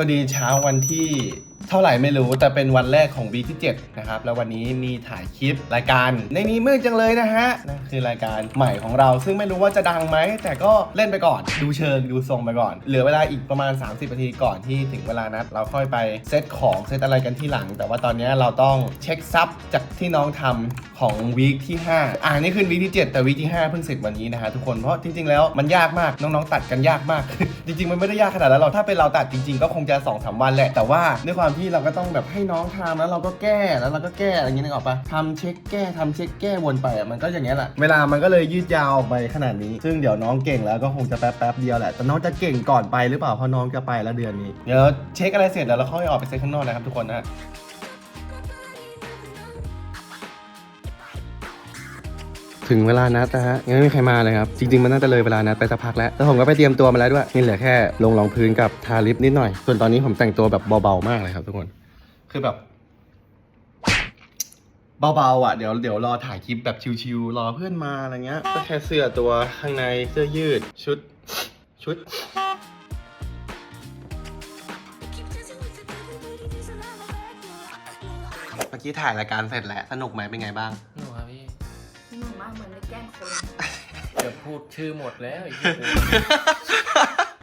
วัสดีเช้าวันที่ เท่าไหร่ไม่รู้แต่เป็นวันแรกของวีที่ 7 นะครับ แล้ววันนี้มีถ่ายคลิปรายการ ในนี้มืดจังเลยนะฮะนั่นคือรายการใหม่ของเรา ซึ่งไม่รู้ว่าจะดังไหม แต่ก็เล่นไปก่อน ดูเชิงดูทรงไปก่อน เหลือเวลาอีกประมาณ 30นาทีก่อนที่ถึงเวลานัด เราค่อยไปเซตของเซตอะไรกันที่หลัง แต่ว่าตอนนี้เราต้องเช็คซับจากที่น้องทำของวีคที่ 5 อ่านี่คือวีคที่ 7 แต่วีคที่ 5 เพิ่งเสร็จวันนี้นะฮะทุกคนเพราะจริงๆแล้วมันยากมากน้องๆตัดกันยากมาก จริงๆ มันไม่ได้ยากขนาดนั้นหรอกถ้าเป็นเราตัดจริง ๆ ก็คงจะ2อสวันแหละแต่ว่าด้วยความที่เราก็ต้องแบบให้น้องทำแล้วเราก็แก้แล้วเราก็แก้อะไรอย่างเงี้ยนึกออกปะทำเช็คแก้ทำเช็คแก้วนไปอะมันก็อย่างเงี้ยแหละเวลามันก็เลยยืดยาวออกไปขนาดนี้ ซึ่งเดี๋ยวน้องเก่งแล้วก็คงจะแป๊บแป๊บๆเดียวแหละแต่น้องจะเก่งก่อนไปหรือเปล่าเพราะน้องจะไปแล้วเดือนนี้เดี๋ยวเช็คอะไรเสร็จแล้วเราค่อยออกไปเซ็ตข้างนอกนะครับทุกคนนะ ถึงเวลานัดนะฮะยังไม่มีใครมาเลยครับ จริงๆมันน่าจะเลยเวลานัดไปสักพักแล้วแล้วผมก็ไปเตรียมตัวมาแล้วด้วยนี่เหลือแค่ลงรองพื้นกับทาลิปนิดหน่อย ส่วนตอนนี้ผมแต่งตัวแบบเบาๆมากเลยครับทุกคนคือแบบเบาๆอะเดี๋ยวเดี๋ยวรอถ่ายคลิปแบบชิวๆรอเพื่อนมาอะไรเงี้ยก็แค่เสื้อตัวข้างในเสื้อยืดชุดชุดเมื่อกี้ถ่ายรายการเสร็จแล้ว สนุกไหมเป็นไงบ้าง เหมือนได้แกล้งคนเดี๋ยวพูดชื่อหมดแล้วไอ้ที่กู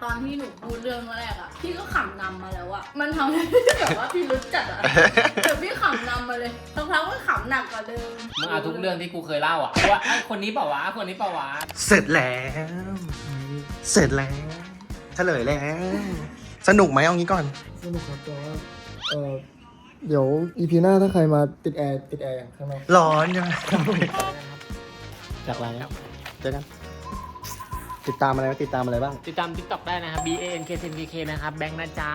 ตอนที่หนูพูดเรื่องแรกอะพี่ก็ขำนำมาแล้วอะมันทำให้พี่แบบว่าพี่รู้จักอะเดี๋ยวพี่ขำนำมาเลยสักพักก็ขำหนักกว่าเดิมมึงเอาทุกเรื่องที่กูเคยเล่าอะว่าไอ้คนนี้เปล่าวะคนนี้เปล่าวะเสร็จแล้ว เสร็จแล้วเฉลยแล้ว สนุกไหมเอางี้ก่อน สนุกครับแต่ว่าเออเดี๋ยวอีพีหน้าถ้าใครมาติดแอร์ติดแอร์ข้างนอกร้อนยัง จากไรครับ เจอกัน ติดตามอะไรไหมติดตามอะไรบ้าง ติดตาม t ิ k t o k ได้นะครับ B A N K T N K K นะครับ แบงค์นะจ๊ะ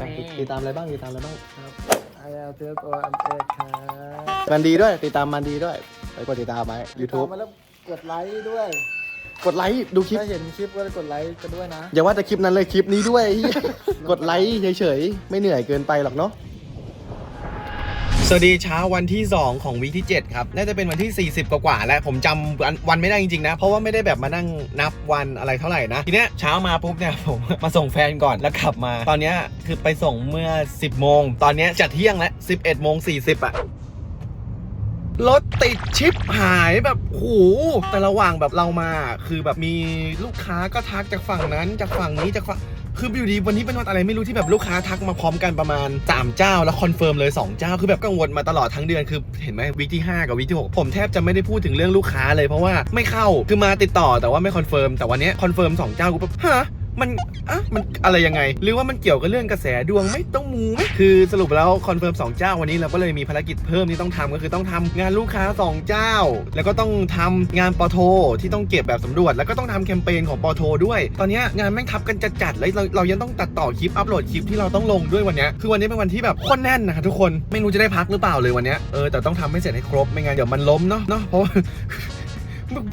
ติดนี่ติดตามอะไรบ้าง ติดตามอะไรบ้างไอเอลเทสโออันเอครับมันดีด้วย ติดตามมันดีด้วย ไปกดติดตามไหม YouTube ตามมาแล้วกดไลค์ด้วย กดไลค์ดูคลิป ถ้าเห็นคลิปก็กดไลค์กันด้วยนะ อย่าว่าแต่คลิปนั้นเลยคลิปนี้ด้วย กดไลค์เฉยๆ ไม่เหนื่อยเกินไปหรอกเนาะ สวัสดีเช้าวันที่ 2 ของวีที่ 7 ครับ น่าจะเป็นวันที่ 40 กว่าๆแล้ว ผมจำวันวันไม่ได้จริงๆนะ เพราะว่าไม่ได้แบบมานั่งนับวันอะไรเท่าไหร่นะ ทีเนี้ยเช้ามาปุ๊บเนี่ยผมมาส่งแฟนก่อนแล้วกลับมา ตอนเนี้ยคือไปส่งเมื่อ 10 โมง ตอนเนี้ยจะเที่ยงแล้ว 11โมง40อะรถติดชิปหายแบบโหแต่ระหว่างแบบเรามา คือแบบมีลูกค้าก็ทักจากฝั่งนั้นจากฝั่งนี้จากฝั่ง คืออยู่ดีวันนี้เป็นวันอะไรไม่รู้ที่แบบลูกค้าทักมาพร้อมกันประมาณ 3 เจ้าแล้วคอนเฟิร์มเลย 2 เจ้า คือแบบกังวลมาตลอดทั้งเดือนคือเห็นไหมวีคที่ 5 กับวีคที่ 6 ผมแทบจะไม่ได้พูดถึงเรื่องลูกค้าเลยเพราะว่าไม่เข้าคือมาติดต่อแต่ว่าไม่คอนเฟิร์มแต่วันนี้คอนเฟิร์มสองเจ้ากูแบบฮะ มันอะมันอะไรยังไง หรือว่ามันเกี่ยวกับเรื่องกระแสดวงไหม่ต้องมูไหมคือสรุปแล้วคอนเฟิร์มสองเจ้าวันนี้เราก็เลยมีภารกิจเพิ่มที่ต้องทำก็คือต้องทำงานลูกค้าสองเจ้า แล้วก็ต้องทำงานปอโท ที่ต้องเก็บแบบสำรวจ แล้วก็ต้องทำแคมเปญของปอโท ด้วย ตอนนี้งานแม่งทับกันจัดๆแล้วเราเรายังต้องตัดต่อคลิปอัปโหลดคลิปที่เราต้องลงด้วยวันนี้คือวันนี้เป็นวันที่แบบคนแน่นนะครับทุกคนไม่รู้จะได้พักหรือเปล่าเลยวันนี้เออแต่ต้องทำให้เสร็จให้ครบไม่งั้นเดี๋ยวมันล้มเนาะเนาะเพราะ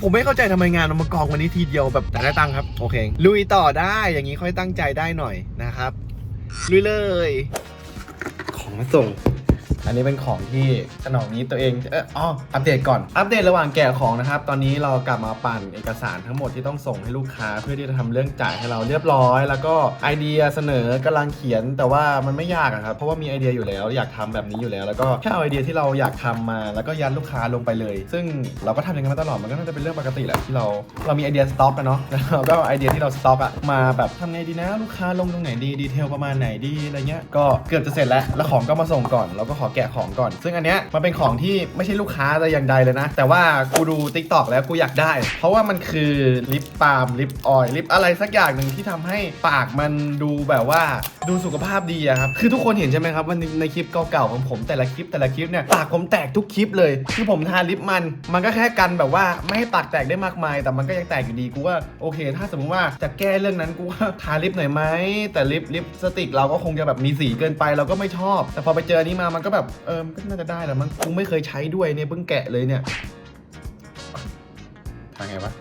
ผมไม่เข้าใจทำไมงานเอามากองวันนี้ทีเดียวแบบแต่ได้ตังค์ครับ โอเค ลุยต่อได้อย่างนี้ค่อยตั้งใจได้หน่อยนะครับ ลุยเลย ของมาส่ง อันนี้เป็นของที่สนองนี้ตัวเองเอออ๋ออัปเดตก่อน อัปเดตระหว่างแกะของนะครับ ตอนนี้เรากลับมาปั่นเอกสารทั้งหมดที่ต้องส่งให้ลูกค้า เพื่อที่จะทำเรื่องจ่ายให้เราเรียบร้อย แล้วก็ไอเดียเสนอกำลังเขียน แต่ว่ามันไม่ยากครับ เพราะว่ามีไอเดียอยู่แล้ว อยากทำแบบนี้อยู่แล้ว แล้วก็แค่เอาไอเดียที่เราอยากทำมา แล้วก็ยัดลูกค้าลงไปเลย ซึ่งเราก็ทำอย่างนั้นมาตลอด มันก็น่าจะเป็นเรื่องปกติแหละที่เรา เรามีไอเดียสต็อกกันเนาะแล้วก็ไอเดียที่เราสต็อกอะมาแบบทำไงดีนะลูกค้าลงตรงไหนดีดีเทลประมาณไหนดีอะไรเงี้ยก็เกือบจะเสร็จแล้วแล้วของก็มาส่งก่อนเราก็ขอแกะของก่อน ซึ่งอันเนี้ยมันเป็นของที่ไม่ใช่ลูกค้าแต่อย่างใดเลยนะ แต่ว่ากูดู t ิ k t o k แล้วกูอยากได้ เพราะว่ามันคือลิปบาล์มลิปออยล์ลิปอะไรสักอย่างหนึ่งที่ทำให้ปากมันดูแบบว่าดูสุขภาพดีอะครับ คือทุกคนเห็นใช่ไหมครับว่าในในคลิปเก่าๆของผมแต่ละคลิปแต่ละคลิปเนี่ยปากผมแตกทุกคลิปเลย คือผมทาลิปมัน มันก็แค่กันแบบว่าไม่ให้ปากแตกได้มากมาย แต่มันก็ยังแตกอยู่ดีกูว่าโอเค ถ้าสมมติว่าจะแก้เรื่องนั้นกูว่าทาลิปหน่อยไหมแต่ลิปลิปสติกเราก็คงจะแบบมีสีเกินไปเราก็ไม่ชอบ แต่พอไปเจออนนี้มามันก็แบบเออมันก็น่าจะได้แหละมันกูไม่เคยใช้ด้วยเนี่ยเพิ่งแกะเลยเนี่ยทางไงวะ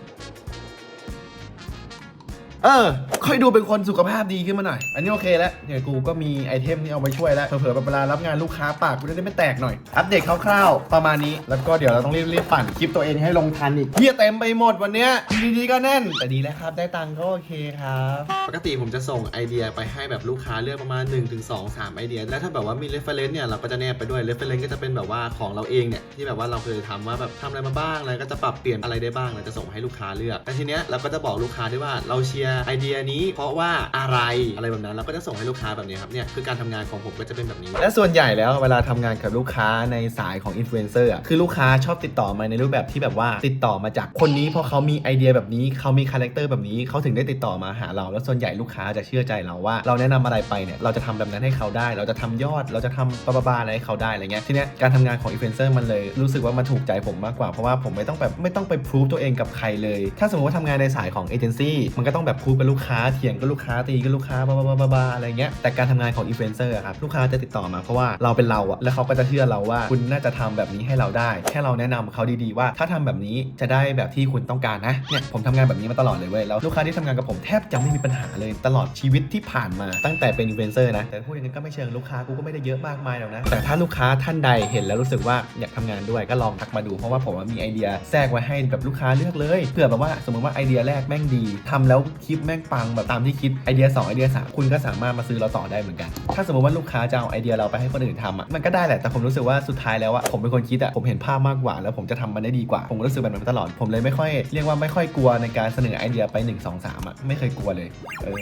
เออ ค่อยดูเป็นคนสุขภาพดีขึ้นมาหน่อย อันนี้โอเคแล้วเดี๋ยวกูก็มีไอเทมนี้เอาไว้ช่วยแล้ว เผื่อๆเวลารับงานลูกค้าปากกูจะได้ไม่แตกหน่อย อัปเดตคร่าวๆ ประมาณนี้ แล้วก็เดี๋ยวเราต้องรีบๆปั่นคลิปตัวเองให้ลงทันอีกเฮียเต็มไปหมดวันเนี้ยดีๆก็แน่น แต่ดีแล้วครับได้ตังค์ก็โอเคครับ ปกติผมจะส่งไอเดียไปให้แบบลูกค้าเลือกประมาณ 1-2-3ถึง3ไอเดีย แล้วถ้าแบบว่ามี reference เนี่ยเราก็จะแนบไปด้วย reference ก็จะเป็นแบบว่าของเราเองเนี่ยที่แบบว่าเราเคยทำว่าแบบทำอะไรมาบ้างอะไรก็จะปรับเปลี่ยนอะไรได้บ้างเราจะส่งให้ลูกค้าเลือกแต่ทีเนี้ยเราก็จะบอกลูกค้าด้วยว่าเราเชียรไอเดียนี้เพราะว่าอะไรอะไรแบบนั้นเราก็จะส่งให้ลูกค้าแบบนี้ครับเนี่ยคือการทำงานของผมก็จะเป็นแบบนี้ และส่วนใหญ่แล้วเวลาทำงานกับลูกค้าในสายของอินฟลูเอนเซอร์คือลูกค้าชอบติดต่อมาในรูปแบบที่แบบว่าติดต่อมาจากคนนี้เพราะเขามีไอเดียแบบนี้เขามีคาแรคเตอร์แบบนี้เขาถึงได้ติดต่อมาหาเรา แล้วส่วนใหญ่ลูกค้าจะเชื่อใจเราว่า เราแนะนำอะไรไปเนี่ยเราจะทำแบบนั้นให้เขาได้ เราจะทำยอดเราจะทำบาบาๆอะไรให้เขาได้อะไรเงี้ยทีเนี้ยการทำงานของอินฟลูเอนเซอร์มันเลยรู้สึกว่ามันถูกใจผมมากกว่าเพราะว่าผมไม่ต้องแบบไม่ต้องไปพรูฟตัวเองกับใครเลย ถ้าสมมติว่าทำงานในสายของเอเจนซี่มันก็ต้องแบบพรูฟกับลูกค้าเถียงกับลูกค้าตีกับลูกค้าบาบาบาอะไรเงี้ยแต่การทำงานของอินฟลูเอนเซอร์ครับลูกค้าจะติดต่อมาเพราะว่าเราเป็นเราอะแล้วเขาก็จะเชื่อเราว่าคุณน่าจะทำแบบนี้ให้เราได้ แค่เราแนะนำเขาดีๆว่า ถ้าทำแบบนี้จะได้แบบที่คุณต้องการนะเนี่ยผมทำงานแบบนี้มาตลอดเลยเว้ยแล้วลูกค้าที่ทำงานกับผมแทบจะไม่มีปัญหาเลยตลอดชีวิตที่ผ่านมาตั้งแต่เป็นอินฟลูเอนเซอร์นะแต่พูดอย่างนี้ก็ไม่เชิงลูกค้ากูก็ไม่ได้เยอะมากมายหรอกนะแต่ถ้าลูกค้าท่านใดเห็นแล้วรู้สึกว่าอยากทำงานด้วยก็ลองทักมาดูเพราะว่าผมมีไอเดียแทรกไว้ให้แบบลูกค้าเลือกเลยเผื่อแบบว่าสมมติว่าไอเดียแรกแม่งดีทำแล้วคลิปแม่งปังแบบตามที่คิดไอเดียสองไอเดียสามคุณก็สามารถมาซื้อเราต่อได้เหมือนกัน ถ้าสมมติว่าลูกค้าจะเอาไอเดียเราไปให้คนอื่นทำอะมันก็ได้แหละแต่ผมรู้สึกว่าสุดท้ายแล้วอะผมเป็นคนคิดอะผมเห็นภาพมากกว่า แล้วผมจะทำมันได้ดีกว่า ผมก็รู้สึกแบบนั้นมาตลอดผมเลยไม่ค่อยเรียกว่าไม่ค่อยกลัวในการเสนอไอเดียไป 1 2 3อะไม่เคยกลัวเลยเออ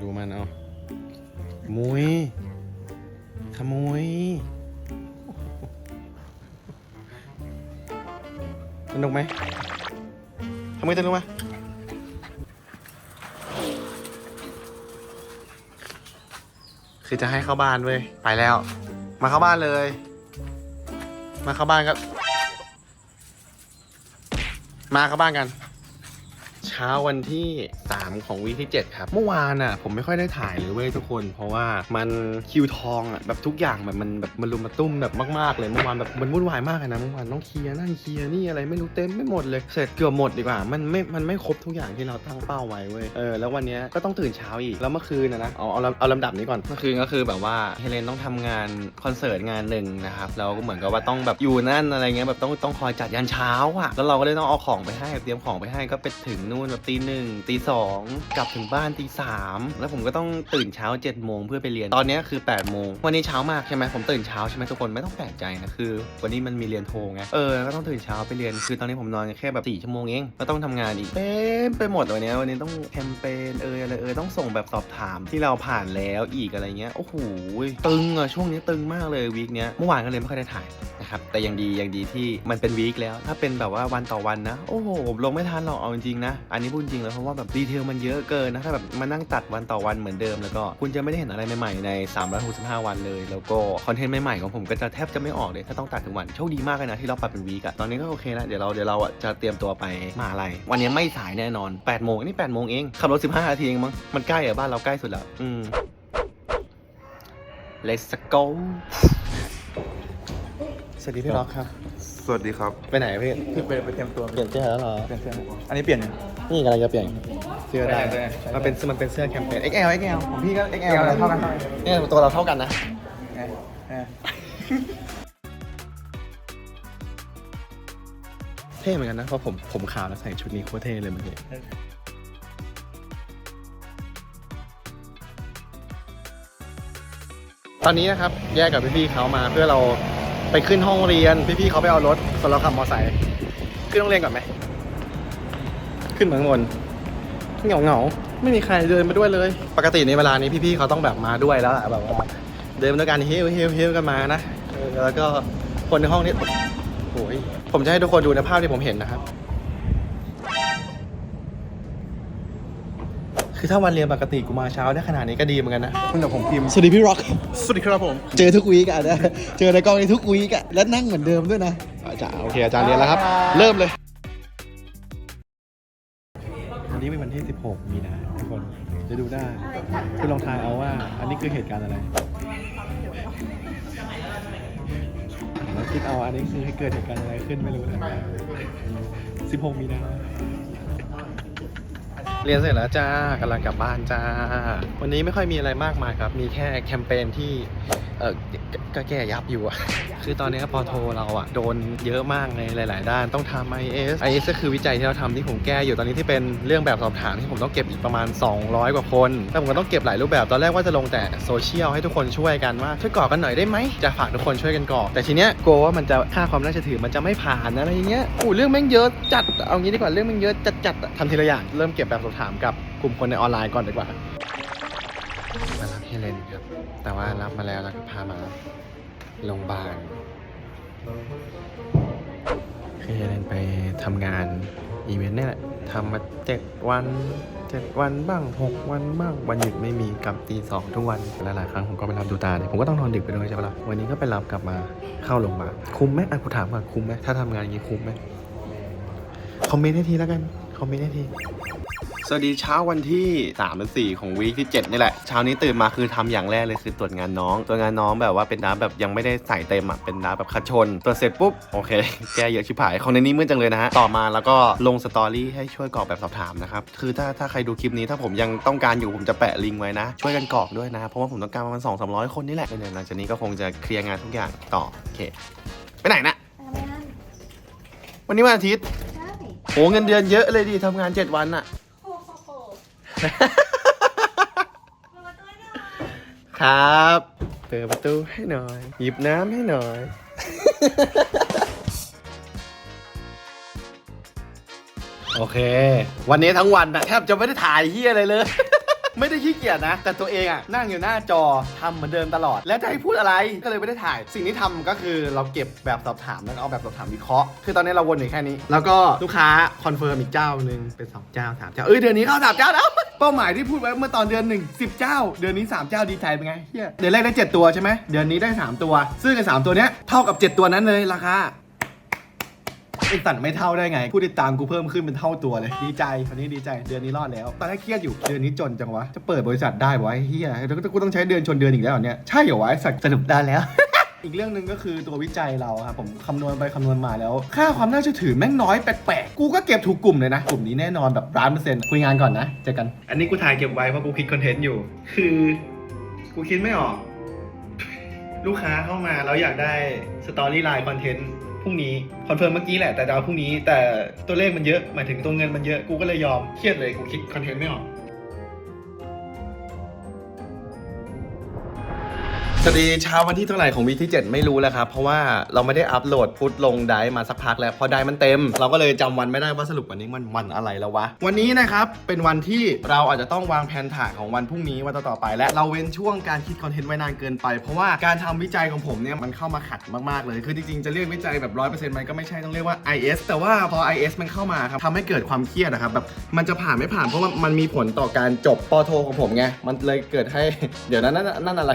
ดูมันเอามุยขโมยสนุกไหมขโมยสนุกไหม คือจะให้เข้าบ้านเว้ยไปแล้ว มาเข้าบ้านเลย มาเข้าบ้านก็มาเข้าบ้านกัน ช้าวันที่ 3 ของวีที่ 7 ครับ เมื่อวานอะ ผมไม่ค่อยได้ถ่ายเลยเว้ยทุกคน เพราะว่ามันคิวทองอะแบบทุกอย่างแบบมันแบบมันรุมมาตุ้มแบบมากๆเลยเมื่อวานแบบมันวุ่นวายมากเลยนะเมื่อวานต้องเคลียร์นั่นเคลียร์นี่อะไรไม่รู้เต็มไม่หมดเลยเสร็จเกือบหมดดีกว่ามันไม่มันไม่ครบทุกอย่างที่เราตั้งเป้าไว้เว้ยเออแล้ววันนี้ก็ต้องตื่นเช้าอีกแล้วเมื่อคืนนะนะเอาเอาเอาเอาลำดับนี้ก่อนเมื่อคืนก็คือแบบว่าเฮเลนต้องทำงานคอนเสิร์ตงานหนึ่งนะครับแล้วก็เหมือนกับว่าต้องแบบอยู่นั่นอะไรเงี้ยแบบต้องต้องคอยจัดยันเช้าอะแล้วเราก็เลยต้องเอาของไปให้เตรียมของไปให้ก็ไปถึงนู่นแบบตีหนึ่งตีสองกลับถึงบ้านตีสามแล้วผมก็ต้องตื่นเช้า7จ็ดโมงเพื่อไปเรียนตอนนี้คือ8ปดโมงวันนี้เช้ามากใช่ไหมผมตื่นเช้าใช่ไหมทุกคนไม่ต้องแปลกใจนะคือ วันนี้มันมีเรียนโทไงเออก็ต้องตื่นเช้าไปเรียนคือตอนนี้ผมนอนแค่แบบสี่ชั่วโมงเองก็ต้องทำงานอีกเต็มไปหมดวันนี้วันนี้ต้องแคมเปญเอออะไรเออต้องส่งแบบสอบถามที่เราผ่านแล้วอีกอะไรเงี้ยโอ้โหตึงอะช่วงนี้ตึงมากเลยวีคเนี้ยเมื่อวานก็เลยไม่ค่อยได้ถ่ายนะครับแต่ยังดียังดีที่มันเป็นวีคแล้ว ถ้าเป็นแบบว่าวันต่อวันนะ โอ้โหผมลงไม่ทันหรอกเอาจริงๆนะอันนี้พูดจริงเลยเพราะว่าแบบดีเทลมันเยอะเกินนะถ้าแบบมานั่งตัดวันต่อวันเหมือนเดิมแล้วก็คุณจะไม่ได้เห็นอะไรใหม่ๆใน 365 วันเลย แล้วก็คอนเทนต์ใหม่ๆของผมก็จะแทบจะไม่ออกเลยถ้าต้องตัดทุกวันโชคดีมากเลยนะที่เราปรับเป็นวีคอะตอนนี้ก็โอเคแล้วเดี๋ยวเราเดี๋ยวเราอะจะเตรียมตัวไปมหาอะไรวันนี้ไม่สายแน่นอน8โมงนี่8โมงเองขับรถ15นาทีเองมั้งมันใกล้อะบ้านเราใกล้สุดแล้วอืม Let's go สวัสดีพี่ล็อกครับ สวัสดีครับ ไปไหนพี่คือไปไปเตรียมตัวเปลี่ยนเสื้อแล้วเหรอเปลี่ยนเสื้ออันนี้เปลี่ยนยังนี่กำลังจะเปลี่ยนเสื้อได้ใช่ใช่ใช่มันเป็นมันเป็นเสื้อแคมเปญ XL XL ของพี่ก็ XL เอาอะไรนะเท่ากันเนี่ยตัวเราเท่ากันนะเออเออเท่เหมือนกันนะเพราะผมผมขาวแล้วใส่ชุดนี้โคตรเท่เลยเมื่อกี้ตอนนี้นะครับแยกกับพี่ๆเขามาเพื่อเรา ไปขึ้นห้องเรียน พี่ๆเขาไปเอารถส่วนเราขับมอเตอร์ไซค์ขึ้นห้องเรียนก่อนไหม ขึ้นมาข้างบนเหงาเหงาๆไม่มีใครเดินมาด้วยเลย ปกติในเวลานี้พี่ๆเขาต้องแบบมาด้วยแล้วอะแบบว่าเดินมาด้วยกันเฮลเฮลเฮลกันมานะเออแล้วก็คนในห้องนี้โอ้ยผมจะให้ทุกคนดูในภาพที่ผมเห็นนะครับ คือถ้าวันเรียนปกติกูมาเช้าได้ขนาดนี้ก็ดีเหมือนกันนะคุณกับผมพิมพ์สวัสดีพี่ร็อก สวัสดีครับผม เจอทุกวีกอะนะเจอในกองนี้ทุกวีกอะและนั่งเหมือนเดิมด้วยนะอาจารย์โอเคอาจารย์เรียนแล้วครับ เริ่มเลยวันนี้เป็นวันที่ 16 มีนาทุกคนจะดูได้คือลองทายเอาว่า อันนี้คือเหตุการณ์อะไรแล้วคิดเอาอันนี้คือให้เกิดเหตุการณ์อะไรขึ้นไม่รู้นะ16 มีนา เรียนเสร็จแล้วจ้ากำลังกลับบ้านจ้า วันนี้ไม่ค่อยมีอะไรมากมายครับ มีแค่แคมเปญที่เออก็ก็แก้ยับอยู่อะ คือตอนนี้ปอโทเราอะโดนเยอะมากในหลาย ๆ ด้านต้องทำ IS IS ก็คือวิจัยที่เราทำที่ผมแก้อยู่ตอนนี้ที่เป็นเรื่องแบบสอบถามที่ผมต้องเก็บอีกประมาณ 200 กว่าคนแล้วผมก็ต้องเก็บหลายรูปแบบ ตอนแรกว่าจะลงแต่โซเชียลให้ทุกคนช่วยกันว่าช่วยกรอกกันหน่อยได้ไหมจะฝากทุกคนช่วยกันกรอกแต่ทีเนี้ยกลัวว่ามันจะค่าความน่าเชื่อถือมันจะไม่ผ่านอะไรอย่างเงี้ยอู้เรื่องแม่งเยอะจัดเอางี้ดีกว่าเรื่องแม่งเยอะจัดจัดๆอะทำทีละอย่างเริ่มเก็บแบบสอบถามกับกลุ่มคนในออนไลน์ก่อนดีกว่า มารับเฮเลนครับ แต่ว่ารับมาแล้วแล้วก็พามาโรงพยาบาลคือเฮเลนไปทำงานอีเวนต์เนี่ยแหละทำมาเจ็ดวันเจ็ดวันบ้างหกวันบ้างวันหยุดไม่มีกลับตีสองทุกวันหลายๆครั้งผมก็ไปรับดูตาเนี่ยผมก็ต้องนอนดึกไปด้วยใช่ปะล่ะวันนี้ก็ไปรับกลับมาเข้าโรงพยาบาลคุ้มไหมอะกูถามก่อนคุ้มไหมถ้าทำงานอย่างนี้คุ้มไหมคอมเมนต์ให้ทีแล้วกัน คอมเมนต์ให้ทีสวัสดีเช้าวันที่3เป็น4ของวีคที่ 7 นี่แหละ เช้านี้ตื่นมาคือทำอย่างแรกเลยคือตรวจงานน้อง ตรวจงานน้องแบบว่าเป็นน้ำแบบยังไม่ได้ใส่เต็มอะ เป็นน้ำแบบคัดชน ตรวจเสร็จปุ๊บ โอเค แกเยอะชิบหาย ของในนี้มืดจังเลยนะฮะ ต่อมาแล้วก็ลงสตอรี่ให้ช่วยกรอกแบบสอบถามนะครับ คือถ้าถ้าใครดูคลิปนี้ถ้าผมยังต้องการอยู่ผมจะแปะลิงก์ไว้นะ ช่วยกันกรอกด้วยนะ เพราะว่าผมต้องการประมาณ2 3 0 0คนนี่แหละเดี๋ยวหลังจากนี้ก็คงจะเคลียร์งานทุกอย่างต่อโอเค ไปไหนนะวันนี้วันอาทิตย์ใช่ โหเงินเดือนเยอะเลยดิทำงาน7วันอะโอ้โหครับเปิดประตูให้หน่อย หยิบน้ำให้หน่อย โอเค วันนี้ทั้งวันนะแทบจะไม่ได้ถ่ายเฮียอะไรเลย ไม่ได้ขี้เกียจนะ แต่ตัวเองอะนั่งอยู่หน้าจอทำเหมือนเดิมตลอด แล้วจะให้พูดอะไรก็เลยไม่ได้ถ่าย สิ่งที่ทำก็คือเราเก็บแบบสอบถามแล้วก็เอาแบบสอบถามวิเคราะห์คือตอนนี้เราวนอยู่แค่นี้ แล้วก็ลูกค้าคอนเฟิร์มอีกเจ้าหนึ่งเป็นสองเจ้าสามเจ้าเอ้ยเดือนนี้เข้าสามเจ้าแล้ว เป้าหมายที่พูดไว้เมื่อตอนเดือนหนึ่งสิบเจ้า เดือนนี้สามเจ้าดีใจเป็นไงเฮียเดือนแรกได้เจ็ดตัวใช่ไหมเดือนนี้ได้สามตัว ซึ่งไอ้สามตัวเนี้ยเท่ากับเจ็ดตัวนั้นเลยราคา ไอ้ตัดไม่เท่าได้ไง ผู้ติดตามกูเพิ่มขึ้นเป็นเท่าตัวเลย ดีใจวันนี้ดีใจ เดือนนี้รอดแล้ว ตอนแรกเครียดอยู่ เดือนนี้จนจังวะ จะเปิดบริษัทได้วะไอ้เฮียแล้วก็กูต้องใช้เดือนชนเดือนอีกแล้วเหรอเนี่ย ใช่เหรอวะไอ้สัตว์สรุปได้แล้ว อีกเรื่องหนึ่งก็คือตัววิจัยเราครับผมคำนวณไปคำนวณมาแล้ว ค่าความน่าเชื่อถือแม่งน้อยแปลกๆ กูก็เก็บถูกกลุ่มเลยนะ กลุ่มนี้แน่นอนแบบร้านเปอร์เซ็นต์คุยงานก่อนนะเจอกัน อันนี้กูถ่ายเก็บไว้เพราะกูคิดคอนเทนต์อยู่ คือ กูคิดไม่ออก ลูกค้าเข้ามาแล้วอยากได้สตอรี่ไลน์คอนเทนต์ พรุ่งนี้คอนเฟิร์มเมื่อกี้แหละแต่จะเอาพรุ่งนี้แต่ตัวเลขมันเยอะหมายถึงตัวเงินมันเยอะกูก็เลยยอมเครียดเลยกูคิดคอนเทนต์ไม่ออก สวัสดีเช้าวันที่เท่าไหร่ของวีที่ 7 ไม่รู้แล้วครับ เพราะว่าเราไม่ได้อัปโหลดพุทลงไดมาสักพักแล้ว พอไดฟ์มันเต็ม เราก็เลยจำวันไม่ได้ว่าสรุปวันนี้มันวันอะไรแล้ววะ วันนี้นะครับเป็นวันที่เราอาจจะต้องวางแผนถ่ายของวันพรุ่งนี้วันต่อๆไปและเราเว้นช่วงการคิดคอนเทนต์ไว้นานเกินไป เพราะว่าการทำวิจัยของผมเนี่ยมันเข้ามาขัดมากๆเลยคือจริงๆจะเรียกวิจัยแบบร้อยเปอร์เซ็นต์มันก็ไม่ใช่ต้องเรียกว่า IS แต่ว่าพอ IS มันเข้ามาครับทำให้เกิดความเครียดนะครับแบบมันจะผ่านไม่ผ่านเพราะว่ามันมีผลต่อการจบปอโทของผมไงมันเลยเกิดให้เดี๋ยวนั้นนั่นอะไร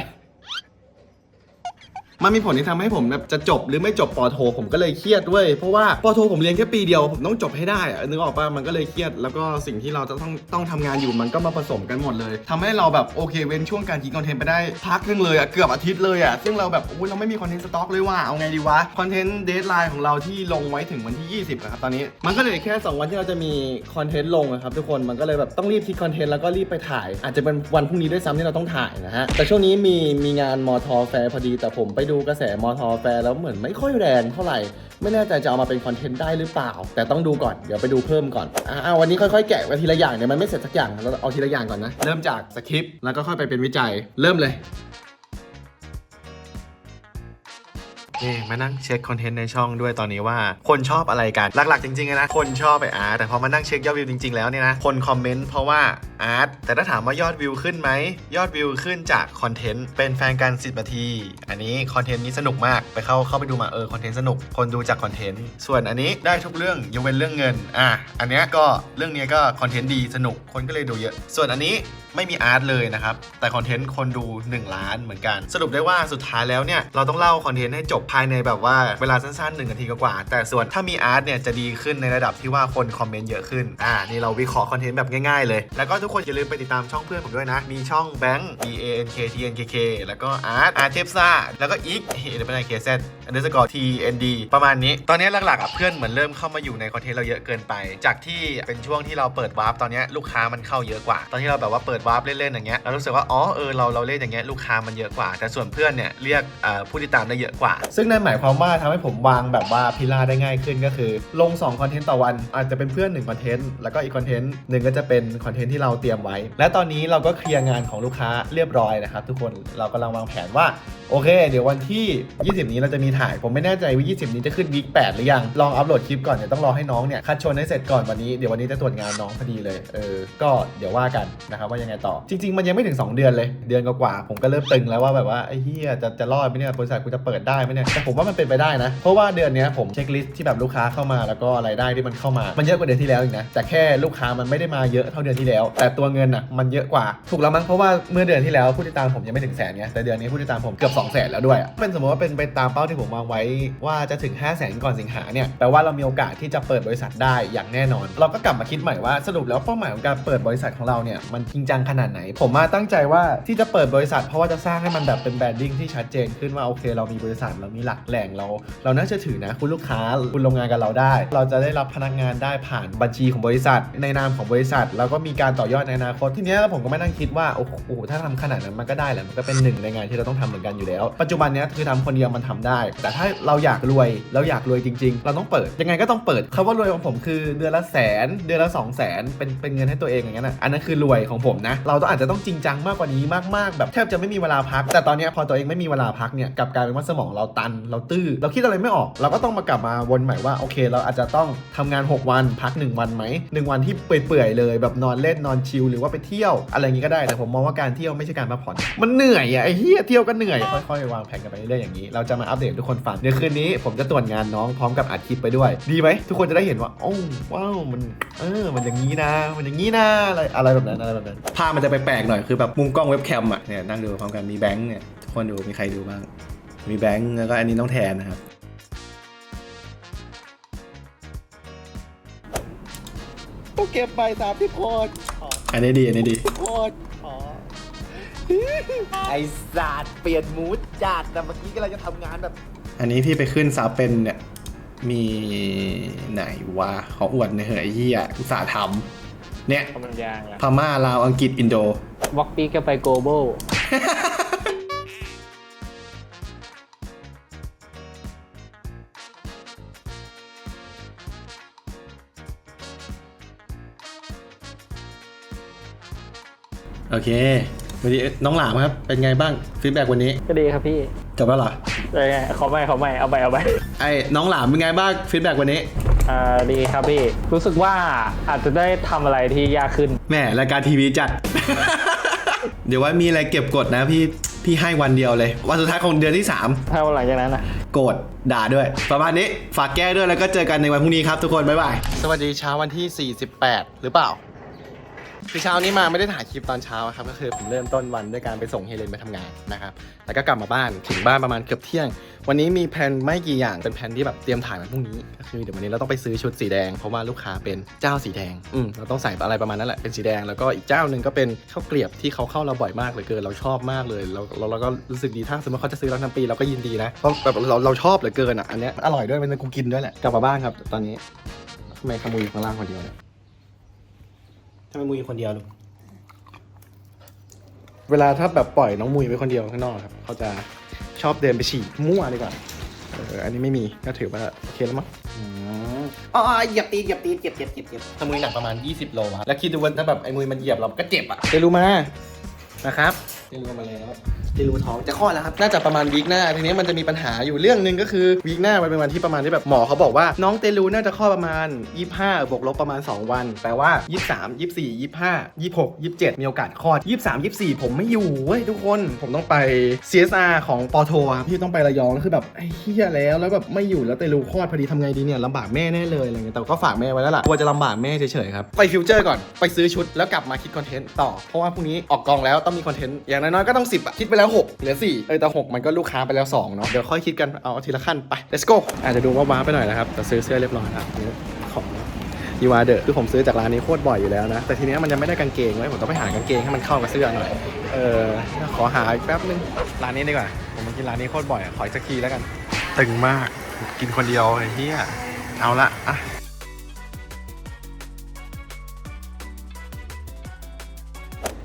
มันมีผลที่ทำให้ผมแบบจะจบหรือไม่จบปอโท ผมก็เลยเครียดด้วยเพราะว่าปอโท ผมเรียนแค่ปีเดียวผมต้องจบให้ได้อะนึกออกปะมันก็เลยเครียด แล้วก็สิ่งที่เราจะต้องต้องทำงานอยู่มันก็มาผสมกันหมดเลยทำให้เราแบบโอเคเว้นช่วงการคิดคอนเทนต์ไปได้พักนึงเลยอะเกือบอาทิตย์เลยอะซึ่งเราแบบโอ้ยเราไม่มีคอนเทนต์สต็อกเลยว่าเอาไงดีวะคอนเทนต์เดทไลน์ของเราที่ลงไว้ถึงวันที่ 20นะครับตอนนี้มันก็เลยแค่ 2 วันที่เราจะมีคอนเทนต์ลงนะครับทุกคนมันก็เลยแบบต้องรีบคิดคอนเทนต์แล้วก็รีบไปถ่าย อาจจะเป็นวันพรุ่งนี้ด้วยซ้ำที่เราต้องถ่ายนะฮะแต่ช่วงนี้มีมีงานมอทอแฟร์พอดีแต่ผมไปดูดูกระแสมอทอแฟร์แล้วเหมือนไม่ค่อยแรงเท่าไหร่ ไม่แน่ใจจะเอามาเป็นคอนเทนต์ได้หรือเปล่า แต่ต้องดูก่อน เดี๋ยวไปดูเพิ่มก่อน อ่าวันนี้ค่อยๆแกะไปทีละอย่างเนี่ยมันไม่เสร็จสักอย่างเราเอาทีละอย่างก่อนนะ เริ่มจากสคริปต์แล้วก็ค่อยไปเป็นวิจัย เริ่มเลย นี่มานั่งเช็คคอนเทนต์ในช่องด้วยตอนนี้ว่า คนชอบอะไรกัน หลักๆจริงๆนะคนชอบไปอาร์ตแต่พอมานั่งเช็คยอดวิวจริงๆแล้วเนี่ยนะคนคอมเมนต์เพราะว่าอาร์ตแต่ถ้าถามว่ายอดวิวขึ้นไหมยอดวิวขึ้นจากคอนเทนต์เป็นแฟนกัน10นาที อันนี้คอนเทนต์นี้สนุกมากไปเข้าเข้าไปดูมาเออคอนเทนต์สนุกคนดูจากคอนเทนต์ส่วนอันนี้ได้ทุกเรื่องยกเว้นเรื่องเงินอะอันเนี้ยก็เรื่องเนี้ยก็คอนเทนต์ดีสนุกคนก็เลยดูเยอะ ส่วนอันนี้ไม่มีอาร์ตเลยนะครับแต่คอนเทนต์คนดู 1 ล้านเหมือนกัน สรุปได้ว่าสุดท้ายแล้วเนี่ยเราต้องเล่าคอนเทนต์ให้จบภายในแบบว่าเวลาสั้นๆ1นาทีกว่า แต่ส่วนถ้ามีอาร์ตเนี่ยจะดีขึ้นในระดับที่ว่าคนคอมเมนต์เยอะขึ้น อ่า นี่เราวิเคราะห์คอนเทนต์แบบง่ายๆเลย แล้วก็ทุกคนอย่าลืมไปติดตามช่องเพื่อนผมด้วยนะ มีช่องแบงค์ B A N K T N K K แล้วก็อาร์ตอาร์เทปซ่าแล้วก็อีกเอเดเป็นไอเคเซอันเดอร์สกอร์ T N D ประมาณนี้ ตอนนี้หลักๆอะเพื่อนเหมือนเริ่มเข้ามาอยู่ในคอนเทนต์เราเยอะเกินไป จากที่เป็นช่วงที่เราเปิดวาร์ปตอนนี้ลูกค้ามันเข้าเยอะกว่า ตอนที่เราแบบว่าเปิดวาร์ปเล่นๆอย่างเงี้ยเรารู้สึกว่าอ๋อเออเราเราเล่นอย่างเงี้ยลูกค้ามันเยอะกว่า แต่ส่วนเพื่อนเนี่ยเรียกผู้ติดตามได้เยอะกว่าซงนั่นหมายความว่าทำให้ผมวางแบบว่าพิลาได้ง่ายขึ้นก็คือ ลง2คอนเทนต์ต่อวันอาจจะเป็นเพื่อน1คอนเทนต์แล้วก็อีกคอนเทนต์หนึ่งก็จะเป็นคอนเทนต์ที่เราเตรียมไว้ และตอนนี้เราก็เคลียร์งานของลูกค้าเรียบร้อยนะครับทุกคนเรากำลังวางแผนว่าโอเค เดี๋ยววันที่ 20 นี้เราจะมีถ่าย ผมไม่แน่ใจว่า 20 นี้จะขึ้นวีค8หรือยัง ลองอัปโหลดคลิปก่อน เดี๋ยวต้องรอให้น้องเนี่ยคัดชนให้เสร็จก่อนวันนี้ เดี๋ยววันนี้จะตรวจงานน้องพอดีเลย เออ ก็เดี๋ยวว่ากันนะครับว่ายังไงต่อ จริง ๆ มันยังไม่ถึง 2 เดือนเลย เดือนกว่าๆผมก็เริ่มตึงแล้วว่าแบบว่าไอ้เฮียจะจะรอดไหมเนี่ยบริษัทกูจะเปิดได้ไหมเนี่ยแต่ผมว่ามันเป็นไปได้นะ เพราะว่าเดือนนี้ผมเช็คลิสต์ที่แบบลูกค้าเข้ามาแล้วก็รายได้ที่มันเข้ามา มันเยอะกว่าเดือนที่แล้วอีกนะแต่แค่ลูกค้ามันไม่ได้มาเยอะเท่าเดือนที่แล้ว แต่ตัวเงินอะมันเยอะกว่าถูกแล้วมั้งเพราะว่าเมื่อเดือนที่แล้วผู้ติดตามผมยังไม่ถึงแสนไงแต่เดือนนี้ผู้ติดตามผมเกือบ2 0 0 0 0แล้วด้วยอะเป็นสมมติว่าเป็นไปตามเป้าที่ผมวางไว้ว่าจะถึง 5 0 0แสนก่อนสิงหาเนี่ยแปลว่าเรามีโอกาสที่จะเปิดบริษัทได้อย่างแน่นอน เราก็กลับมาคิดใหม่ว่าสรุปแล้วเป้าหมายของการเปิดบริษัทของเราเนี่ยมันจริงจังขนาดไหน ผมมาตั้งใจว่าที่จะเปิดบริษัท เพราะว่าจะสร้างให้มันแบบเป็นแบรนดิ้งที่ชัดเจนขึ้นว่าโอเคเรามีบริษัทเรามีหลักแหล่งเรา เราน่าจะถือนะ คุณลูกค้าคุณลงงานกับเราได้ เราจะได้รับพนักงานได้ผ่านบัญชีของบริษัท ในนามของบริษัท แล้วก็มีการต่อยอดในอนาคตทีนี้ผมก็ไม่นั่งคิดว่าโอ้โหถ้าทำขนาดนั้นมันก็ได้แหละมันก็เป็นหนึ่งในงานที่เราต้องทำเหมือนกันอยู่แล้ว ปัจจุบันนี้คือทำคนเดียวมันทำได้ แต่ถ้าเราอยากรวยเราอยากรวยจริง ๆ เราต้องเปิดยังไงก็ต้องเปิดคำว่ารวยของผมคือเดือนละแสน เดือนละ2 0 0แสนเป็นเป็นเงินให้ตัวเองอย่างนั้นอะอันนั้นคือรวยของผมนะ เราต้องอาจจะต้องจริงจังมากกว่านี้มากๆ แบบแทบจะไม่มีเวลาพัก แต่ตอนนี้พอตัวเองไม่มีเวลาพักเนี่ยกับกายเป็นว่าสมองเราตน เราตื้อ เราคิดอะไรไม่ออก เราก็ต้องมากลับมาวนใหม่ว่า โอเค เราอาจจะต้องทำงาน 6 วัน พัก 1 วันไหมหนึ่งวันที่เปื่อยๆเลย แบบนอนเล่นนอนชิลหรือว่าไปเที่ยว อะไรอย่างงี้ก็ได้ แต่ผมมองว่าการเที่ยวไม่ใช่การพักผ่อน มันเหนื่อยอะไอ้เหี้ยเที่ยวก็เหนื่อย ค่อยๆวางแผนกันไปเรื่อยๆอย่างนี้ เราจะมาอัปเดตทุกคนฟังเดี๋ยวคืนนี้ผมจะตรวจงานน้องพร้อมกับอัดคลิปไปด้วย ดีไหมทุกคนจะได้เห็นว่าโอ้ว้าวมันเออมันอย่างนี้นะ มันอย่างนี้นะอะไรอะไรแบบนั้นอะไรแบบนั้นภาพมันจะไปแปลกหน่อยคือแบบมุมกล้องเว็บแคมอะเนี่ยนั่งดูพร้อมกันมีแบงค์เนี่ยทุกคนดูมีใครดูบ้าง มีแบงค์แล้วก็อันนี้น้องแทนนะครับ ต้องเก็บใบสามที่โพดอันนี้ดีอันนี้ดีโพดไอศาสตร์เปลี่ยนมูดจัดแต่เมื่อกี้ก็เราจะทำงานแบบ อันนี้พี่ไปขึ้นซาเป็นเนี่ย มีไหนวะขออวดหน่อยเหอะไอ้เหี้ยอุตส่าห์ทำเนี่ยกำลังยางละพม่าลาวอังกฤษอินโด วอกปีก็ไปโกลบ เควันนี้น้องหลามครับ เป็นไงบ้างฟีดแบ็กวันนี้ก็ดีครับพี่จบแล้วเหรอเอ้ยเขาไม่เขาไม่เอาไปเอาไปไอ้น้องหลามเป็นไงบ้างฟีดแบ็กวันนี้อ่าดีครับพี่ รู้สึกว่าอาจจะได้ทำอะไรที่ยากขึ้น แหม่รายการทีวีจัด เดี๋ยวว่ามีอะไรเก็บกดนะพี่พี่ให้วันเดียวเลย วันสุดท้ายของเดือนที่ 3 ถ้าวันหลังจากนั้นอะโกรธด่าด้วย ประมาณนี้ฝากแก้ด้วยแล้วก็เจอกันในวันพรุ่งนี้ครับทุกคนบ๊ายบาย สวัสดีเช้าวันที่ 48 หรือเปล่า คือเช้านี้มาไม่ได้ถ่ายคลิปตอนเช้าครับก็คือผมเริ่มต้นวันด้วยการไปส่งเฮเลนไปทำงานนะครับแล้วก็กลับมาบ้านถึงบ้านประมาณเกือบเที่ยง วันนี้มีแผนไม่กี่อย่างเป็นแผนที่แบบเตรียมถ่ายวันพรุ่งนี้ก็คือเดี๋ยววันนี้เราต้องไปซื้อชุดสีแดงเพราะว่าลูกค้าเป็นเจ้าสีแดงอืมเราต้องใส่อะไรประมาณนั้นแหละเป็นสีแดงแล้วก็อีกเจ้าหนึ่งก็เป็นข้าวเกลียบที่เขาเข้าเราบ่อยมากเหลยเกินเราชอบมากเลยเราเราเราก็รู้สึกดีถ้าสมมติเขาจะซื้อเราทั้งปีเราก็ยินดีนะเพราะแบบเราเราชอบเหลือเกินอะอันเนี้ยอร่อยด้วยมันกูกินด้วยแหละกลับมาบ้านครับ ตอนนี้ทำไมขโมยอยู่ข้างล่างคนเดียวเนี่ย ทำไมมูอยู่คนเดียวลูกเวลาถ้าแบบปล่อยน้องมุยไว้คนเดียวข้างนอกครับเขาจะชอบเดินไปฉี่มั่วดีกว่าเอออันนี้ไม่มีก็ถือว่าโอเคแล้วมั้งอ๋อเหยียบตีนเหยียบตีนเจ็บเจ็บเจ็บเจ็บถ้ามุยหนักประมาณ 20 โลครับแล้วคิดดูว่าถ้าแบบไอ้มุยมันเหยียบเราก็เจ็บอะได้รู้มานะครับเตลูมาแล้ว เตลูท้องจะคลอดแล้วครับน่าจะประมาณวีคหน้าทีนี้มันจะมีปัญหาอยู่เรื่องหนึ่งก็คือวีคหน้ามันเป็นวันที่ประมาณที่แบบหมอเขาบอกว่าน้องเตลูน่าจะคลอดประมาณ 25บวกลบประมาณ 2 วันแปลว่า 23 24 25 26 27 มีโอกาสคลอด 23 24 ผมไม่อยู่เว้ยทุกคนผมต้องไป CSR ของปอโทครับที่ต้องไประยองแล้วคือแบบเฮียแล้วแล้วแบบไม่อยู่แล้วเตลูคลอดพอดีทำไงดีเนี่ยลำบากแม่แน่เลยอะไรเงี้ยแต่ก็ฝากแม่ไว้แล้วล่ะกลัวจะลำบากแม่เฉยๆครับไปฟิวเจอร์ก่อนไปซื้อชุดแล้วกลับมาคิดคอนเทนต์ต่อเพราะว่าพรุ่งนี้ออกกองแล้วต้องมีคอนเทนต์อย่างน้อยๆก็ต้อง 10อะคิดไปแล้ว 6 เหลือ 4 เออแต่ 6 มันก็ลูกค้าไปแล้ว 2 เนาะเดี๋ยวค่อยคิดกันเอาทีละขั้นไป let's go อาจจะดูว่าว้าไปหน่อยนะครับ แต่ซื้อเสื้อเรียบร้อยแล้วนี่ของยูวาเดอร์คือผมซื้อจากร้านนี้โคตรบ่อยอยู่แล้วนะ แต่ทีเนี้ยมันยังไม่ได้กางเกงไว้ผมต้องไปหากางเกงให้มันเข้ากับเสื้อหน่อย เออขอหาอีกแป๊บนึงร้านนี้ดีกว่า ผมมากินร้านนี้โคตรบ่อยอะขออีกสักทีแล้วกัน ตึงมาก กินคนเดียวไอ้เหี้ยเอาละอะ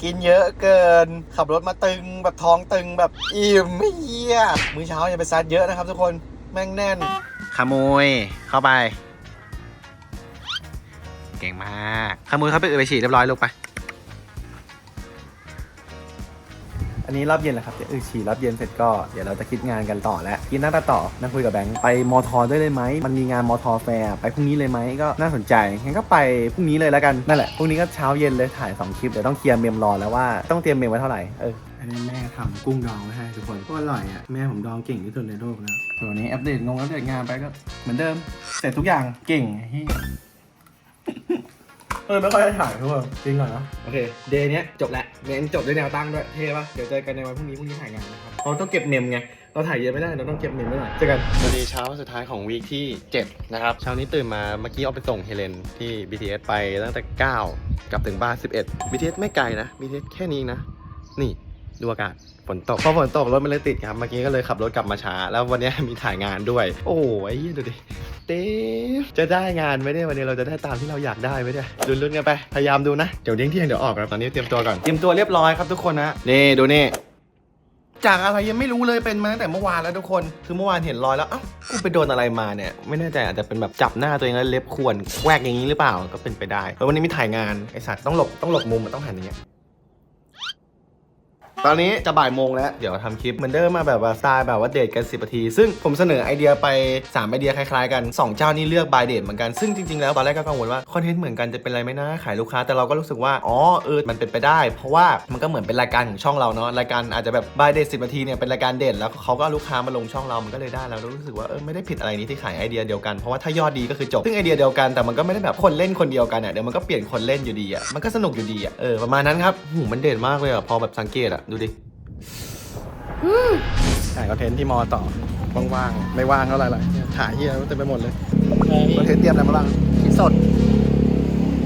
กินเยอะเกิน ขับรถมาตึงแบบท้องตึงแบบอิ่มไม่เยี่ยมื้อเช้าอย่าไปซัดเยอะนะครับทุกคนแม่งแน่น ขโมยเข้าไป เก่งมาก ขโมยเขาไปเอือไปฉีดเรียบร้อยลูกไป อันนี้รอบเย็นแหละครับเดี๋ยวอือฉี่รอบเย็นเสร็จก็เดี๋ยวเราจะคิดงานกันต่อแล้วกินนั่งตัดต่อนั่งคุยกับแบงค์ไปมอทอได้เลยไหมมันมีงานมอทอแฟร์ไปพรุ่งนี้เลยไหมก็น่าสนใจงั้นก็ไปพรุ่งนี้เลยแล้วกันนั่นแหละพรุ่งนี้ก็เช้าเย็นเลยถ่ายสองคลิปเดี๋ยวต้องเคลียร์เมมรอแล้วว่าต้องเตรียมเมมไว้เท่าไหร่เอออันนี้แม่ทำกุ้งดองไว้ให้ทุกคนก็อร่อยอะแม่ผมดองเก่งที่สุดในโลกแล้วส่วนนี้อัปเดตงงอัปเดตงานไปก็เหมือนเดิมเสร็จทุกอย่างเก่งเฮีย เออไม่ค่อยได้ถ่ายทุกคนจริงเหรอนะโอเค เดย์เนี้ยจบแล้วเน้นจบด้วยแนวตั้งด้วยเท่ปะเดี๋ยวเจอกันในวันพรุ่งนี้พรุ่งนี้ถ่ายงานนะครับเราต้องเก็บเมมไง เราถ่ายเยอะไม่ได้ เราต้องเก็บเมมไว้หน่อยเจอกัน สวัสดีเช้าวันสุดท้ายของวีคที่ 7 นะครับ เช้านี้ตื่นมาเมื่อกี้เอาไปส่งเฮเลนที่ BTS ไปตั้งแต่ 9 กลับถึงบ้าน 11 BTS ไม่ไกลนะ BTS แค่นี้นะ นี่ ดูอากาศฝนตกพอฝนตกรถมันเลยติดครับเมื่อกี้ก็เลยขับรถกลับมาช้า แล้ววันนี้มีถ่ายงานด้วย โอ้โหไอ้เหี้ยดูดิเต้จะได้งานไหมเนี่ยวันนี้เราจะได้ตามที่เราอยากได้ไหมเนี่ยลุ้นๆกันไปพยายามดูนะเดี๋ยวเที่ยงเที่ยงเดี๋ยวออกครับตอนนี้เตรียมตัวก่อนเตรียมตัวเรียบร้อยครับทุกคนนะนี่ดูนี่จากอะไรยังไม่รู้เลยเป็นมาตั้งแต่เมื่อวานแล้วทุกคน คือเมื่อวานเห็นรอยแล้วเอ้ากูไปโดนอะไรมาเนี่ย ไม่แน่ใจอาจจะเป็นแบบจับหน้าตัวเองแล้วเล็บข่วนแวกอย่างนี้หรือเปล่าก็เป็นไปได้แล้ววันนี้มีถ่ายงานไอสัตว์ต้องหลบต้องหลบมุมอะต้องหันอย่างเงี้ย ตอนนี้จะบ่ายโมงแล้ว เดี๋ยวทำคลิปเหมือนเดิมมาแบบว่าสไตล์แบบว่าเดทกัน 10นาที ซึ่งผมเสนอไอเดียไป 3 ไอเดียคล้ายๆกัน 2 เจ้านี้เลือกบายเดทเหมือนกัน ซึ่งจริงๆแล้วตอนแรกก็กังวลว่าคอนเทนต์เหมือนกันจะเป็นอะไรไหมนะขายลูกค้าแต่เราก็รู้สึกว่าอ๋อเออมันเป็นไปได้ เพราะว่ามันก็เหมือนเป็นรายการของช่องเราเนาะรายการอาจจะแบบบายเดท10นาทีเนี่ยเป็นรายการเด่นแล้วเขาก็เอาลูกค้ามาลงช่องเรามันก็เลยได้แล้วรู้สึกว่าเออไม่ได้ผิดอะไรนี้ที่ขายไอเดียเดียวกันเพราะว่าถ้ายอดดีก็คือจบซึ่งไอเดียเดียวกันแต่มันก็ไม่ได้แบบคนเล่นคนเดียวกันอะเดี๋ยวมันก็เปลี่ยนคนเล่นอยู่ดีอะมันก็สนุกอยู่ดีอะเออประมาณนั้นครับหูมันเด่นมากเลยอะพอแบบสังเกตอะดูดิถ่ายคอนเทนต์ที่มอต่อ ว่างๆ ไม่ว่างเท่าไหร่เลยถ่ายเฮียเต็มไปหมดเลยคอนเทนต์เตรียมอะไรมาบ้างคิดสด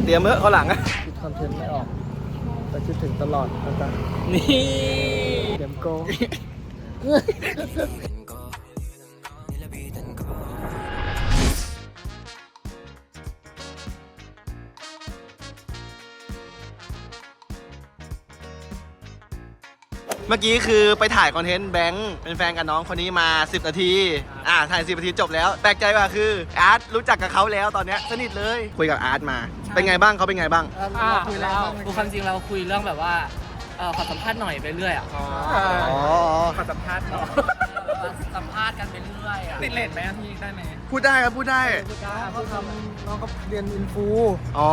เตรียมเมื่อะเขาหลังอะคิดคอนเทนต์ไม่ออก แต่คิดถึงตลอดนะจ๊ะนี่เดมโก เมื่อกี้คือไปถ่ายคอนเทนต์แบงค์เป็นแฟนกับน้องคนนี้มา 10 นาที อ่าถ่าย10นาทีจบแล้ว แปลกใจว่าคืออาร์ตรู้จักกับเขาแล้วตอนเนี้ยสนิทเลย คุยกับอาร์ตมา เป็นไงบ้างเขาเป็นไงบ้าง อ่าแล้วคือความจริงเราคุยเรื่องแบบว่าเออขอสัมภาษณ์หน่อยไปเรื่อยอะอ๋อ ขอสัมภาษณ์หน่อยสัมภาษณ์กันไปเรื่อยอะติดเลทไหมพี่ได้ไหมพูดได้ครับพูดได้เขาทำน้องก็เรียนอินฟู อ๋อ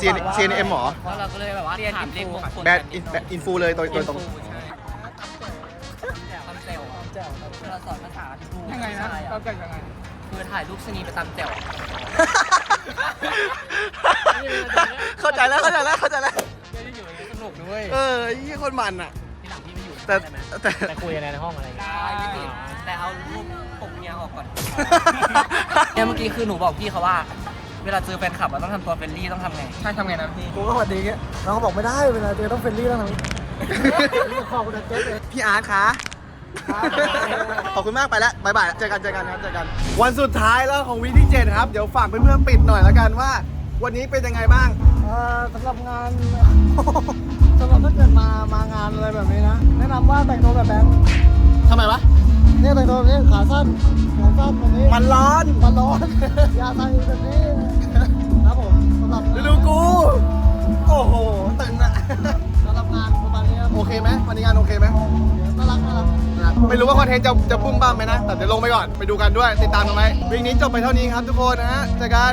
CN CNM หรอ แล้วเราก็เลยแบบว่าเรียนอินฟูแบดอินแบดอินฟูเลยโดยโดยตรงใช่ต ไงนะใช่เราอะแต่งยังไงคือถ่ายรูปชะนีไปตามเซลล์เข้าใจแล้วเข้าใจแล้วเข้าใจแล้วไม่ได้อยู่อย่างนี้สนุกด้วยเออไอ้ยี่คนมันอะที่หลังพี่ไม่อยู่แต่ได้ไหมแต่ไปคุยกันในห้องอะไรอย่างเงี้ยได้ไม่ติดแต่เอารูปปกเมียออกก่อนเนี่ยเมื่อกี้คือหนูบอกพี่เขาว่า เวลาเจอแฟนคลับอะต้องทำตัวเฟรนลี่ต้องทำไงใช่ทำไงนะพี่กูก็สวัสดีเงี้ยน้องเขาบอกไม่ได้เวลาเจอต้องเฟรนลี่ต้องทำนี้ขอบคุณนะเจ๊เลยพี่อาร์ตคะ ขอบคุณมากไปแล้วบายบายเจอกันเจอกันครับเจอกัน วันสุดท้ายแล้วของวีคที่7ครับ เดี๋ยวฝากเพื่อนๆปิดหน่อยแล้วกันว่า วันนี้เป็นยังไงบ้าง เอ่อสำหรับงาน สำหรับถ้าเกิดมามางานอะไรแบบนี้นะ แนะนำว่าแต่งตัวแบบแบงค์ทำไมวะ เนี่ยแต่งตัวแบบนี้ขาสั้นขาสั้นแบบนี้มันร้อนมันร้อนอย่าใส่แบบนี้ครับผมสำหรับดูดูกู โอ้โห ตึงอะสำหรับงานประมาณนี้ครับโอเคไม่ ไม่รู้ว่าคอนเทนต์จะจะพุ่มบ้างไหมนะ แต่เดี๋ยวลงไปก่อน ไปดูกันด้วย ติดตามกันไหมวิ่งนี้จบไปเท่านี้ครับทุกคนนะฮะเจอกัน